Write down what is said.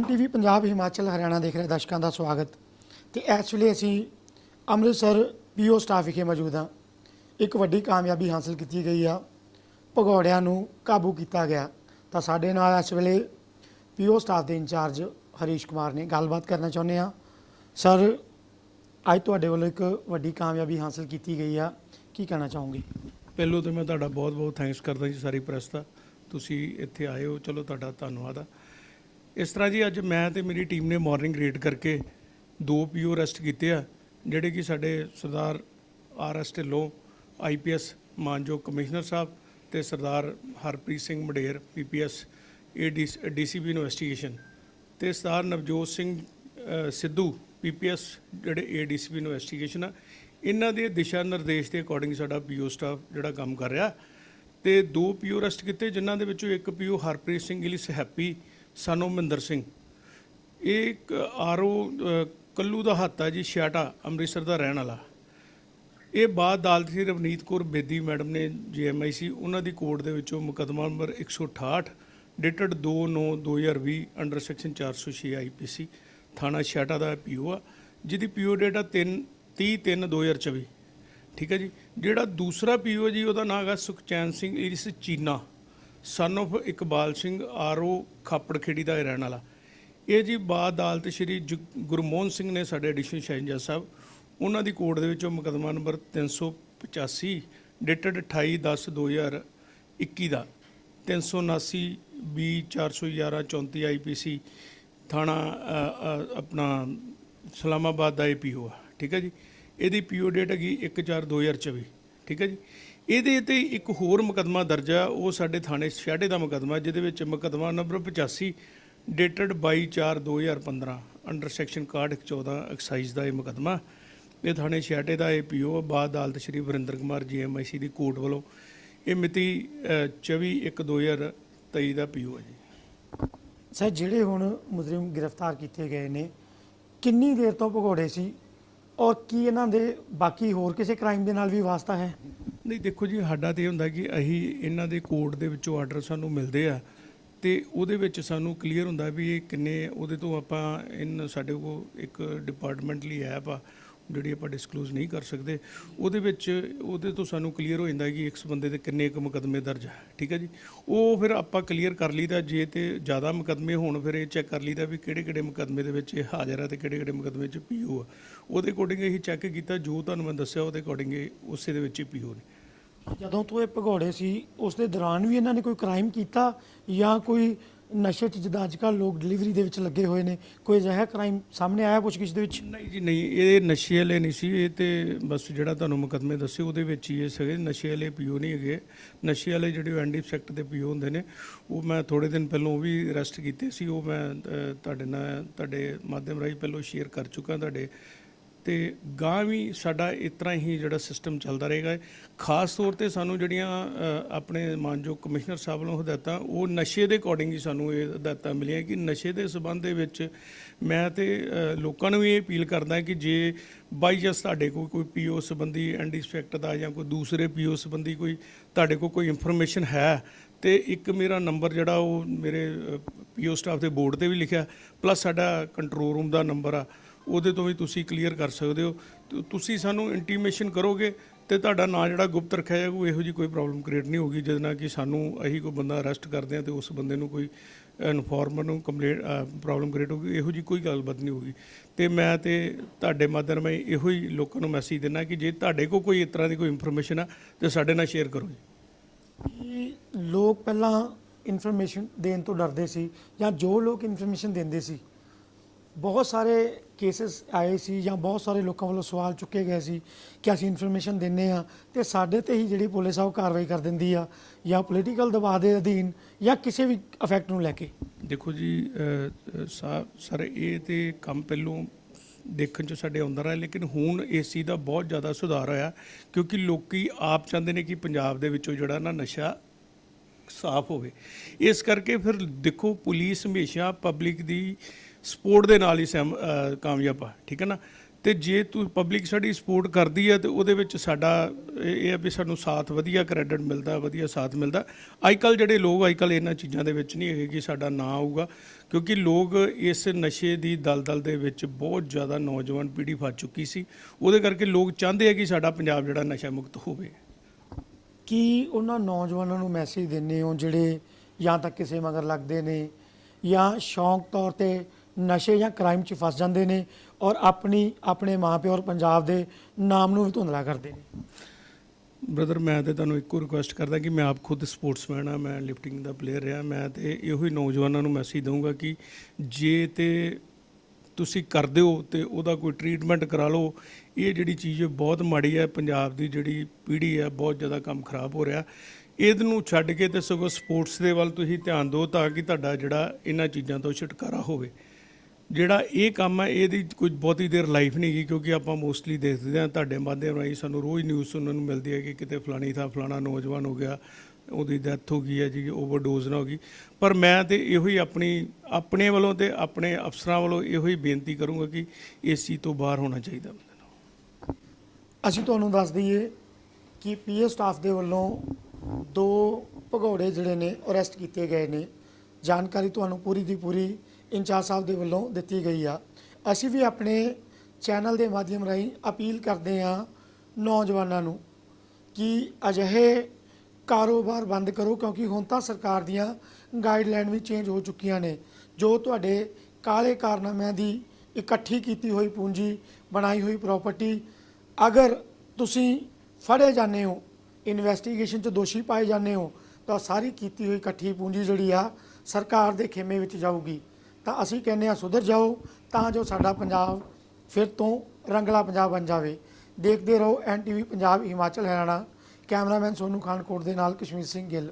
ਐਨਟੀਵੀ ਪੰਜਾਬ ਹਿਮਾਚਲ ਹਰਿਆਣਾ ਦੇਖ ਰਹੇ ਦਰਸ਼ਕਾਂ ਦਾ ਸਵਾਗਤ। ਤੇ ਇਸ ਵੇਲੇ ਅਸੀਂ ਅੰਮ੍ਰਿਤਸਰ ਪੀਓ ਸਟਾਫ ਵਿਖੇ ਮੌਜੂਦ ਹਾਂ। ਇੱਕ ਵੱਡੀ ਕਾਮਯਾਬੀ ਹਾਸਲ ਕੀਤੀ ਗਈ ਆ। ਭਗੌੜਿਆਂ ਨੂੰ ਕਾਬੂ ਕੀਤਾ ਗਿਆ। ਤਾਂ ਸਾਡੇ ਨਾਲ ਇਸ ਵੇਲੇ ਪੀਓ ਸਟਾਫ ਦੇ ਇੰਚਾਰਜ ਹਰੀਸ਼ ਕੁਮਾਰ ਨੇ ਗੱਲਬਾਤ ਕਰਨਾ ਚਾਹੁੰਦੇ ਆ ਸਰ, ਅੱਜ ਤੁਹਾਡੇ ਵੱਲੋਂ ਇੱਕ ਵੱਡੀ ਕਾਮਯਾਬੀ ਹਾਸਲ ਕੀਤੀ ਗਈ ਆ। ਕੀ ਕਹਿਣਾ ਚਾਹੋਗੇ? ਪਹਿਲੋਂ ਤਾਂ ਮੈਂ ਤੁਹਾਡਾ ਬਹੁਤ-ਬਹੁਤ ਥੈਂਕਸ ਕਰਦਾ ਜੀ ਸਾਰੀ ਪ੍ਰੈਸ ਦਾ ਤੁਸੀਂ ਇੱਥੇ ਆਏ ਹੋ। ਚਲੋ ਤੁਹਾਡਾ ਧੰਨਵਾਦ ਆ। ਇਸ ਤਰ੍ਹਾਂ ਜੀ ਅੱਜ ਮੈਂ ਤੇ ਮੇਰੀ ਟੀਮ ਨੇ ਮਾਰਨਿੰਗ ਰੇਡ ਕਰਕੇ ਦੋ ਪੀਓ ਅਰੈਸਟ ਕੀਤੇ ਆ ਜਿਹੜੇ ਕਿ ਸਾਡੇ Sardar R S Dhillon IPS ਮਾਨਯੋਗ ਕਮਿਸ਼ਨਰ ਸਾਹਿਬ ਤੇ Sardar Harpreet Singh Mader PPS DCP investigation ਤੇ ਸਰਦਾਰ ਨਵਜੋਤ ਸਿੰਘ ਅ, ਸਿੱਧੂ ਪੀਪੀਐਸ ਜਿਹੜੇ ਏਡੀਸੀਬੀ ਇਨਵੈਸਟੀਗੇਸ਼ਨ ਆ ਇਹਨਾਂ ਦੇ ਦਿਸ਼ਾ ਨਿਰਦੇਸ਼ ਦੇ ਅਕੋਰਡਿੰਗ ਸਾਡਾ ਪੀਓ ਸਟਾਫ ਜਿਹੜਾ ਕੰਮ ਕਰ ਰਿਹਾ ਤੇ ਦੋ ਪੀਓ ਅਰੈਸਟ ਕੀਤੇ ਜਿਨ੍ਹਾਂ ਦੇ ਵਿੱਚੋਂ ਇੱਕ ਪੀਓ ਹਰਪ੍ਰੀਤ ਸਿੰਘ ਇਲਿਸ ਹੈਪੀ ਸਾਨੂੰ ਮਹਿੰਦਰ ਸਿੰਘ। ਇਹ ਇੱਕ ਆਰਓ ਕੱਲੂ ਦਾ ਹੱਥ ਆ ਜੀ ਛਿਆਟਾ ਅੰਮ੍ਰਿਤਸਰ ਦਾ ਰਹਿਣ ਵਾਲਾ। ਇਹ ਬਾਅਦ ਅਦਾਲਤ ਸੀ ਰਵਨੀਤ ਕੌਰ ਬੇਦੀ ਮੈਡਮ ਨੇ ਜੀਐਮਆਈ ਸੀ, ਉਹਨਾਂ ਦੀ ਕੋਰਟ ਦੇ ਵਿੱਚੋਂ ਮੁਕੱਦਮਾ number 168 dated 2/9/2020 under section 406 IPC ਥਾਣਾ ਛਿਆਟਾ ਦਾ ਪੀਓ ਆ, ਜਿਹਦੀ ਪੀਓ ਡੇਟ ਆ 3 30/3/2024 ਠੀਕ ਹੈ ਜੀ? ਜਿਹੜਾ ਦੂਸਰਾ ਪੀਓ ਜੀ, ਉਹਦਾ ਨਾਮ ਹੈਗਾ ਸੁਖਚੈਨ ਸਿੰਘ ਇਰਿਸ ਚੀਨਾ। ਸਨ of ਇਕਬਾਲ ਸਿੰਘ ਆਰਓ ਖਾਪੜ ਖੇੜੀ ਦਾ ਇਹ ਰਹਿਣ ਵਾਲਾ। ਇਹ ਜੀ ਬਾਅਦ ਅਦਾਲਤ ਸ਼੍ਰੀ ਜੁ- ਗੁਰਮੋਹਨ ਸਿੰਘ ਨੇ ਸਾਡੇ ਐਡੀਸ਼ਨਲ ਸ਼ਾਹਿਨ ਜੱਜ ਸਾਹਿਬ ਉਹਨਾਂ ਦੀ ਕੋਰਟ ਦੇ ਵਿੱਚੋਂ ਮੁਕੱਦਮਾ ਨੰਬਰ 385 ਡੇਟਡ 28/10/2021 ਦਾ 379 ਬੀ 411 34 ਆਈਪੀਸੀ ਥਾਣਾ ਅ, ਅ, ਆਪਣਾ ਇਸਲਾਮਾਬਾਦ ਦਾ ਏਪੀਓ ਆ। ਠੀਕ ਹੈ ਜੀ? ਇਹਦੀ ਪੀਓ ਡੇਟ ਹੈਗੀ 1/4/2024 ਠੀਕ ਹੈ ਜੀ? ਇਹਦੇ ਤੇ ਇੱਕ ਹੋਰ ਮੁਕੱਦਮਾ ਦਰਜ ਆ, ਉਹ ਸਾਡੇ ਥਾਣੇ ਛਿਆਟੇ ਦਾ ਮੁਕੱਦਮਾ, ਜਿਹਦੇ ਵਿੱਚ ਮੁਕੱਦਮਾ number 85 dated 22/4/2015 under section 6114 excise ਦਾ ਇਹ ਮੁਕੱਦਮਾ। ਇਹ ਥਾਣੇ ਛਿਆਟੇ ਦਾ ਇਹ ਪੀਓ ਬਾਅਦ ਅਦਾਲਤ ਸ਼੍ਰੀ ਵਰਿੰਦਰ ਕੁਮਾਰ ਜੀਐਮਆਈਸੀ ਦੀ ਕੋਰਟ ਵੱਲੋਂ ਇਹ ਮਿਤੀ 24/1/2023 ਦਾ ਪੀਓ ਹੈ ਜੀ। ਸਰ, ਜਿਹੜੇ ਹੁਣ ਮੁਜਰਮ ਗ੍ਰਿਫਤਾਰ ਕੀਤੇ ਗਏ ਨੇ, ਕਿੰਨੀ ਦੇਰ ਤੋਂ ਭਗੌੜੇ ਸੀ ਔਰ ਕੀ ਇਹਨਾਂ ਦੇ ਬਾਕੀ ਹੋਰ ਕਿਸੇ ਕ੍ਰਾਈਮ ਦੇ ਨਾਲ ਵੀ ਵਾਸਤਾ ਹੈ? ਨਹੀਂ, ਦੇਖੋ ਜੀ, ਸਾਡਾ ਤੇ ਇਹ ਹੁੰਦਾ ਕਿ ਅਸੀਂ ਇਹਨਾਂ ਦੇ ਕੋਰਟ ਦੇ ਵਿੱਚੋਂ ਆਰਡਰ ਸਾਨੂੰ ਮਿਲਦੇ ਆ ਤੇ ਉਹਦੇ ਵਿੱਚ ਸਾਨੂੰ ਕਲੀਅਰ ਹੁੰਦਾ ਵੀ ਇਹ ਕਿੰਨੇ, ਉਹਦੇ ਤੋਂ ਆਪਾਂ, ਇਨ ਸਾਡੇ ਕੋਲ ਇੱਕ ਡਿਪਾਰਟਮੈਂਟਲੀ ਐਪ ਆ ਜਿਹੜੀ ਆਪਾਂ ਡਿਸਕਲੋਜ਼ ਨਹੀਂ ਕਰ ਸਕਦੇ, ਉਹਦੇ ਵਿੱਚ ਉਹਦੇ ਤੋਂ ਸਾਨੂੰ ਕਲੀਅਰ ਹੋ ਜਾਂਦਾ ਕਿ ਇਸ ਬੰਦੇ ਦੇ ਕਿੰਨੇ ਕੁ ਮੁਕੱਦਮੇ ਦਰਜ ਹੈ ਠੀਕ ਹੈ ਜੀ? ਉਹ ਫਿਰ ਆਪਾਂ ਕਲੀਅਰ ਕਰ ਲਈਦਾ, ਜੇ ਤੇ ਜ਼ਿਆਦਾ ਮੁਕੱਦਮੇ ਹੋਣ, ਫਿਰ ਇਹ ਚੈੱਕ ਕਰ ਲਈਦਾ ਵੀ ਕਿਹੜੇ ਕਿਹੜੇ ਮੁਕੱਦਮੇ ਦੇ ਵਿੱਚ ਇਹ ਹਾਜ਼ਰ ਹੈ ਤੇ ਕਿਹੜੇ ਕਿਹੜੇ ਮੁਕੱਦਮੇ 'ਚ ਪੀਓ ਆ। ਉਹਦੇ ਅਕੋਰਡਿੰਗ ਇਹ ਚੈੱਕ ਕੀਤਾ, ਜੋ ਤੁਹਾਨੂੰ ਮੈਂ ਦੱਸਿਆ ਉਹਦੇ ਅਕੋਰਡਿੰਗ ਉਸੇ ਦੇ ਵਿੱਚ ਹੀ ਪੀਓ ਨੇ। ਜਦੋਂ ਤੋਂ ਇਹ ਭਗੌੜੇ ਸੀ, ਉਸ ਦੇ ਦੌਰਾਨ ਵੀ ਇਹਨਾਂ ਨੇ ਕੋਈ ਕ੍ਰਾਈਮ ਕੀਤਾ ਜਾਂ ਕੋਈ ਨਸ਼ੇ 'ਚ ਜਿੱਦਾਂ ਅੱਜ ਕੱਲ੍ਹ ਲੋਕ ਡਿਲੀਵਰੀ ਦੇ ਵਿੱਚ ਲੱਗੇ ਹੋਏ ਨੇ ਕੋਈ ਅਜਿਹਾ ਕ੍ਰਾਈਮ ਸਾਹਮਣੇ ਆਇਆ ਕੁਝ ਕਿਸ ਦੇ ਵਿੱਚ? ਨਹੀਂ ਜੀ ਨਹੀਂ ਇਹ ਨਸ਼ੇ ਵਾਲੇ ਨਹੀਂ ਸੀ ਇਹ ਤੇ ਬਸ ਜਿਹੜਾ ਤੁਹਾਨੂੰ ਮੁਕੱਦਮੇ ਦੱਸੇ ਉਹਦੇ ਵਿੱਚ ਹੀ ਇਹ ਸਗੇ ਨਸ਼ੇ ਵਾਲੇ ਪੀਓ ਨਹੀਂ ਹੈਗੇ। ਨਸ਼ੇ ਵਾਲੇ ਜਿਹੜੇ ਐਨਡੀ ਸੈਕਟ ਦੇ ਪੀਓ ਹੁੰਦੇ ਨੇ ਉਹ ਮੈਂ ਥੋੜੇ ਦਿਨ ਪਹਿਲਾਂ ਉਹ ਵੀ ਅਰੈਸਟ ਕੀਤੇ ਸੀ ਉਹ ਮੈਂ ਅ, ਤੁਹਾਡੇ ਨਾਲ ਤੁਹਾਡੇ ਮਾਧਿਅਮ ਰਾਹੀਂ ਪਹਿਲਾਂ ਸ਼ੇਅਰ ਕਰ ਚੁੱਕਾ ਤੁਹਾਡੇ ਤੇ ਗਾਂ ਵੀ ਸਾਡਾ ਇਸ ਤਰ੍ਹਾਂ ਹੀ ਜਿਹੜਾ ਸਿਸਟਮ ਚੱਲਦਾ ਰਹੇਗਾ। ਖਾਸ ਤੌਰ ਤੇ ਸਾਨੂੰ ਜਿਹੜੀਆਂ ਆਪਣੇ ਮਾਨਯੋਗ ਕਮਿਸ਼ਨਰ ਸਾਹਿਬ ਵੱਲੋਂ ਹਦਾਇਤਾਂ, ਉਹ ਨਸ਼ੇ ਦੇ ਅਕੋਰਡਿੰਗ ਹੀ ਸਾਨੂੰ ਇਹ ਹਦਾਇਤਾਂ ਮਿਲੀਆਂ ਕਿ ਨਸ਼ੇ ਦੇ ਸਬੰਧ ਦੇ ਵਿੱਚ ਮੈਂ ਤੇ ਲੋਕਾਂ ਨੂੰ ਵੀ ਇਹ ਅਪੀਲ ਕਰਦਾ ਕਿ ਜੇ ਬਾਈ ਜਸ ਤੁਹਾਡੇ ਕੋਲ ਕੋਈ ਪੀਓ ਸੰਬੰਧੀ ਐਂਡ ਇਫੈਕਟ ਦਾ ਜਾਂ ਕੋਈ ਦੂਸਰੇ ਪੀਓ ਸੰਬੰਧੀ ਕੋਈ ਤੁਹਾਡੇ ਕੋਲ ਕੋਈ ਇਨਫੋਰਮੇਸ਼ਨ ਹੈ, ਤੇ ਇੱਕ ਮੇਰਾ ਨੰਬਰ ਜਿਹੜਾ ਉਹ ਮੇਰੇ ਪੀਓ ਸਟਾਫ ਦੇ ਬੋਰਡ ਤੇ ਵੀ ਲਿਖਿਆ ਪਲੱਸ ਸਾਡਾ ਕੰਟਰੋਲ ਰੂਮ ਦਾ ਨੰਬਰ ਆ ਉਹਦੇ ਤੋਂ ਵੀ ਤੁਸੀਂ ਕਲੀਅਰ ਕਰ ਸਕਦੇ ਹੋ। ਤੁਸੀਂ ਸਾਨੂੰ ਇੰਟੀਮੇਸ਼ਨ ਕਰੋਗੇ ਤੇ ਤੁਹਾਡਾ ਨਾਂ ਜਿਹੜਾ ਗੁਪਤ ਰੱਖਿਆ ਜਾਊਗਾ ਇਹੋ ਜੀ ਕੋਈ ਪ੍ਰੋਬਲਮ ਕ੍ਰੀਏਟ ਨਹੀਂ ਹੋਗੀ ਜਿਹਦੇ ਨਾਲ ਕਿ ਸਾਨੂੰ ਅਸੀਂ ਕੋਈ ਬੰਦਾ ਅਰੈਸਟ ਕਰਦੇ ਆ ਤੇ ਉਸ ਬੰਦੇ ਨੂੰ ਕੋਈ ਇਨਫੋਰਮਰ ਨੂੰ ਕੰਪਲੇਂਟ ਪ੍ਰੋਬਲਮ ਕ੍ਰੀਏਟ ਹੋਗੀ ਇਹੋ ਜੀ ਕੋਈ ਗੱਲਬਾਤ ਨਹੀਂ ਹੋਗੀ ਤੇ ਮੈਂ ਤੇ ਤੁਹਾਡੇ ਮਾਧਿਅਮ ਰਾਹੀਂ ਇਹੋ ਹੀ ਲੋਕਾਂ ਨੂੰ ਮੈਸੇਜ ਦਿੰਦਾ ਕਿ ਜੇ ਤੁਹਾਡੇ ਕੋਲ ਕੋਈ ਇਸ ਤਰ੍ਹਾਂ ਦੀ ਕੋਈ ਇਨਫੋਰਮੇਸ਼ਨ ਆ, ਤੇ ਸਾਡੇ ਨਾਲ ਸ਼ੇਅਰ ਕਰੋ ਜੀ। ਲੋਕ ਪਹਿਲਾਂ ਇਨਫੋਰਮੇਸ਼ਨ ਦੇਣ ਤੋਂ ਡਰਦੇ ਸੀ ਜਾਂ ਜੋ ਲੋਕ ਇਨਫੋਰਮੇਸ਼ਨ ਦਿੰਦੇ ਸੀ ਬਹੁਤ ਸਾਰੇ ਕੇਸਸ ਆਏ ਸੀ ਜਾਂ ਬਹੁਤ ਸਾਰੇ ਲੋਕਾਂ ਵੱਲੋਂ ਸਵਾਲ ਚੁੱਕੇ ਗਏ ਸੀ ਕਿ ਅਸੀਂ ਇਨਫੋਰਮੇਸ਼ਨ ਦਿੰਨੇ ਆ ਤੇ ਸਾਡੇ ਤੇ ਹੀ ਜਿਹੜੀ ਪੁਲਿਸ ਆ ਉਹ ਕਾਰਵਾਈ ਕਰ ਦਿੰਦੀ ਆ ਜਾਂ ਪੋਲੀਟੀਕਲ ਦਬਾਅ ਦੇ ਅਧੀਨ ਜਾਂ ਕਿਸੇ ਵੀ ਇਫੈਕਟ ਨੂੰ ਲੈ ਕੇ। ਦੇਖੋ ਜੀ ਸਾ- ਸਰ, ਇਹ ਤੇ ਕੰਮ ਪਹਿਲੋਂ ਦੇਖਣ ਚ ਸਾਡੇ ਆਉਂਦਾ ਰਿਹਾ, ਲੇਕਿਨ ਹੁਣ ਇਸ ਚੀਜ਼ ਦਾ ਬਹੁਤ ਜ਼ਿਆਦਾ ਸੁਧਾਰ ਹੋਇਆ, ਕਿਉਂਕਿ ਲੋਕੀ ਆਪ ਚਾਹੁੰਦੇ ਨੇ ਕਿ ਪੰਜਾਬ ਦੇ ਵਿੱਚੋਂ ਜਿਹੜਾ ਨਾ ਨਸ਼ਾ ਸਾਫ਼ ਹੋਵੇ। ਇਸ ਕਰਕੇ ਫਿਰ ਦੇਖੋ, ਪੁਲਿਸ ਹਮੇਸ਼ਾ ਪਬਲਿਕ ਦੀ ਸਪੋਰਟ ਦੇ ਨਾਲ ਹੀ ਸਹਿਮ- ਕਾਮਯਾਬ ਆ, ਠੀਕ ਹੈ ਨਾ? ਤੇ ਜੇ ਤੂੰ ਪਬਲਿਕ ਸਾਡੀ ਸਪੋਰਟ ਕਰਦੀ ਹੈ ਤੇ ਉਹਦੇ ਵਿੱਚ ਸਾਡਾ ਇਹ ਇਹ ਹੈ ਵੀ ਸਾਨੂੰ ਸਾਥ ਵਧੀਆ ਕ੍ਰੈਡਿਟ ਮਿਲਦਾ, ਵਧੀਆ ਸਾਥ ਮਿਲਦਾ। ਅੱਜਕੱਲ ਜਿਹੜੇ ਲੋਕ ਅੱਜਕੱਲ ਇਹਨਾਂ ਚੀਜ਼ਾਂ ਦੇ ਵਿੱਚ ਨਹੀਂ ਹੈਗੇ ਕਿ ਸਾਡਾ ਨਾਂ ਆਊਗਾ, ਕਿਉਂਕਿ ਲੋਕ ਇਸ ਨਸ਼ੇ ਦੀ ਦਲਦਲ ਦੇ ਵਿੱਚ ਬਹੁਤ ਜ਼ਿਆਦਾ ਨੌਜਵਾਨ ਪੀੜ੍ਹੀ ਫਸ ਚੁੱਕੀ ਸੀ। ਉਹਦੇ ਕਰਕੇ ਲੋਕ ਚਾਹੁੰਦੇ ਆ ਕਿ ਸਾਡਾ ਪੰਜਾਬ ਜਿਹੜਾ ਨਸ਼ਾ ਮੁਕਤ ਹੋਵੇ। ਕੀ ਉਹਨਾਂ ਨੌਜਵਾਨਾਂ ਨੂੰ ਮੈਸੇਜ ਦਿੰਦੇ ਹੋ ਜਿਹੜੇ ਜਾਂ ਤਾਂ ਕਿਸੇ ਮਗਰ ਲੱਗਦੇ ਨੇ ਜਾਂ ਸ਼ੌਂਕ ਤੌਰ ਤੇ ਨਸ਼ੇ ਜਾਂ ਕ੍ਰਾਈਮ 'ਚ ਫਸ ਜਾਂਦੇ ਨੇ ਔਰ ਆਪਣੀ, ਆਪਣੇ ਮਾਪਿਓ ਔਰ ਪੰਜਾਬ ਦੇ ਨਾਮ ਨੂੰ ਵੀ ਧੁੰਦਲਾ ਕਰਦੇ ਨੇ। ਬ੍ਰਦਰ ਮੈਂ ਤੇ ਤੁਹਾਨੂੰ ਇੱਕੋ ਰਿਕੁਐਸਟ ਕਰਦਾ ਕਿ ਮੈਂ ਆਪ ਖੁਦ ਸਪੋਰਟਸਮੈਨ ਆ ਮੈਂ ਲਿਫਟਿੰਗ ਦਾ ਪਲੇਅਰ ਰਿਹਾ, ਮੈਂ ਤੇ ਇਹੋ ਹੀ ਨੌਜਵਾਨਾਂ ਨੂੰ ਮੈਸੇਜ ਦਊਂਗਾ ਕਿ ਜੇ ਤੇ ਤੁਸੀਂ ਕਰਦੇ ਹੋ ਤੇ ਉਹਦਾ ਕੋਈ ਟ੍ਰੀਟਮੈਂਟ ਕਰਾ ਲਓ, ਇਹ ਜਿਹੜੀ ਚੀਜ਼ ਬਹੁਤ ਮਾੜੀ ਹੈ, ਪੰਜਾਬ ਦੀ ਜਿਹੜੀ ਪੀੜ੍ਹੀ ਹੈ, ਬਹੁਤ ਜ਼ਿਆਦਾ ਕੰਮ ਖਰਾਬ ਹੋ ਰਿਹਾ। ਇਹਦ ਨੂੰ ਛੱਡ ਕੇ ਤੇ ਸਗੋਂ ਸਪੋਰਟਸ ਦੇ ਵੱਲ ਤੁਸੀਂ ਧਿਆਨ ਦਿਓ ਤਾਂ ਕਿ ਤੁਹਾਡਾ ਜਿਹੜਾ ਇਹਨਾਂ ਚੀਜ਼ਾਂ ਤੋਂ ਛੁਟਕਾਰਾ ਹੋਵੇ। ਜਿਹੜਾ ਇਹ ਕੰਮ ਹੈ, ਇਹਦੀ ਕੋਈ ਬਹੁਤੀ ਦੇਰ ਲਾਈਫ ਨਹੀਂ ਗਈ ਕਿਉਂਕਿ ਆਪਾਂ ਮੋਸਟਲੀ ਦੇਖਦੇ ਹਾਂ ਤੁਹਾਡੇ ਮਾਧਿਅਮ ਰਾਹੀਂ ਸਾਨੂੰ ਰੋਜ਼ ਨਿਊਜ਼ ਸੁਣਨ ਨੂੰ ਮਿਲਦੀ ਹੈ ਕਿ ਕਿਤੇ ਫਲਾਣੀ ਥਾਂ ਫਲਾਣਾ ਨੌਜਵਾਨ ਹੋ ਗਿਆ, ਉਹਦੀ ਡੈਥ ਹੋ ਗਈ ਹੈ ਜੀ ਓਵਰਡੋਜ਼ ਨਾ ਹੋ ਗਈ। ਪਰ ਮੈਂ ਤੇ ਇਹੋ ਹੀ ਆਪਣੀ, ਆਪਣੇ ਵੱਲੋਂ ਤੇ ਆਪਣੇ ਅਫਸਰਾਂ ਵੱਲੋਂ ਇਹੋ ਹੀ ਬੇਨਤੀ ਕਰੂੰਗਾ ਕਿ ਇਸ ਚੀਜ਼ ਤੋਂ ਬਾਹਰ ਹੋਣਾ ਚਾਹੀਦਾ ਅਸੀਂ ਤੁਹਾਨੂੰ ਦੱਸ ਦਈਏ ਕਿ ਪੀਏ ਸਟਾਫ ਦੇ ਵੱਲੋਂ ਦੋ ਭਗੌੜੇ ਜਿਹੜੇ ਨੇ ਅਰੈਸਟ ਕੀਤੇ ਗਏ ਨੇ। ਜਾਣਕਾਰੀ ਤੁਹਾਨੂੰ ਪੂਰੀ ਦੀ ਪੂਰੀ ਇੰਚਾਰਜ ਸਾਹਿਬ ਦੇ ਵੱਲੋਂ ਦਿੱਤੀ ਗਈ ਆ। ਅਸੀਂ ਵੀ ਆਪਣੇ ਚੈਨਲ ਦੇ ਮਾਧਿਅਮ ਰਾਹੀਂ ਅਪੀਲ ਕਰਦੇ ਹਾਂ ਨੌਜਵਾਨਾਂ ਨੂੰ ਕਿ ਅਜਿਹੇ ਕਾਰੋਬਾਰ ਬੰਦ ਕਰੋ, ਕਿਉਂਕਿ ਹੁਣ ਤਾਂ ਸਰਕਾਰ ਦੀਆਂ ਗਾਈਡਲਾਈਨ ਵੀ ਚੇਂਜ ਹੋ ਚੁੱਕੀਆਂ ਨੇ। ਜੋ ਤੁਹਾਡੇ ਕਾਲੇ ਕਾਰਨਾਮਿਆਂ ਦੀ ਇਕੱਠੀ ਕੀਤੀ ਹੋਈ ਪੂੰਜੀ, ਬਣਾਈ ਹੋਈ ਪ੍ਰਾਪਰਟੀ ਅਗਰ ਤੁਸੀਂ ਫੜੇ ਜਾਂਦੇ ਹੋ ਇਨਵੈਸਟੀਗੇਸ਼ਨ 'ਚ ਦੋਸ਼ੀ ਪਾਏ ਜਾਂਦੇ ਹੋ, ਤਾਂ ਸਾਰੀ ਕੀਤੀ ਹੋਈ ਇਕੱਠੀ ਪੂੰਜੀ ਜਿਹੜੀ ਆ ਸਰਕਾਰ ਦੇ ਖੇਮੇ ਵਿੱਚ ਜਾਊਗੀ। ਤਾਂ ਅਸੀਂ ਕਹਿੰਦੇ ਆ ਸੁਧਰ ਜਾਓ, ਤਾਂ ਜੋ ਸਾਡਾ ਪੰਜਾਬ ਫਿਰ ਤੋਂ ਰੰਗਲਾ ਪੰਜਾਬ ਬਣ ਜਾਵੇ। ਦੇਖਦੇ ਰਹੋ ਐਨਟੀਵੀ ਪੰਜਾਬ ਹਿਮਾਚਲ ਹਰਿਆਣਾ। ਕੈਮਰਾਮੈਨ ਸੋਨੂ ਖਾਨਕੋਟ ਦੇ ਨਾਲ ਕਸ਼ਮੀਰ ਸਿੰਘ ਗਿੱਲ।